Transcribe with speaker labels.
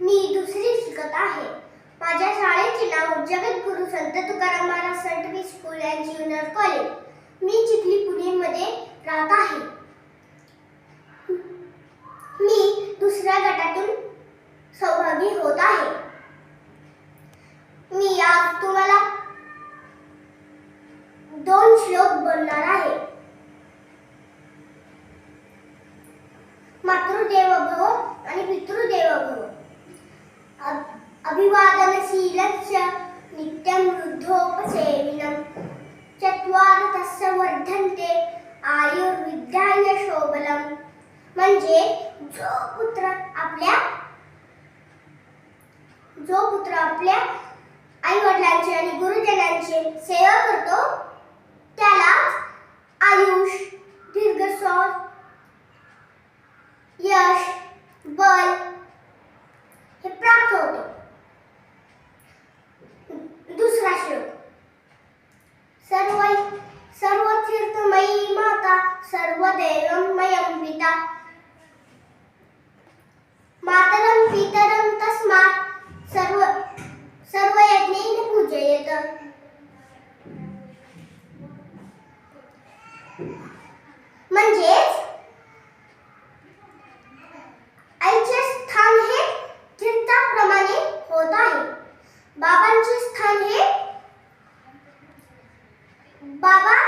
Speaker 1: मी दुसरी शिकत आहे. माझ्या शाळेचे नाव Jagadguru Sant Tukaram Maharaj certificate school and junior college. मी चिखली पुणेमध्ये राहत आहे. मी दुसऱ्या गटातून सहभागी होत आहे. मी आज तुम्हाला दोन श्लोक बोलणार आहे. मातृदेव भव आणि पितृदेव भव अभिवादनशीलस्य नित्यं वृद्धोपसेविनं। चत्वार तस्य वर्धन्ते आयुर्विद्याय शोभलम म्हणजे जो पुत्र आपल्या जो पुत्र आपल्या आई वडिलांची आणि गुरुजनांची सेवा करतो त्याला आयुष दीर्घश्वास यश बल माता सर्वदेवमयं पिता। सर्व पूजयेत। म्हणजेच आईचे स्थान हे कीर्तनाप्रमाणे होत आहे. बाबांचे स्थान हे बाबा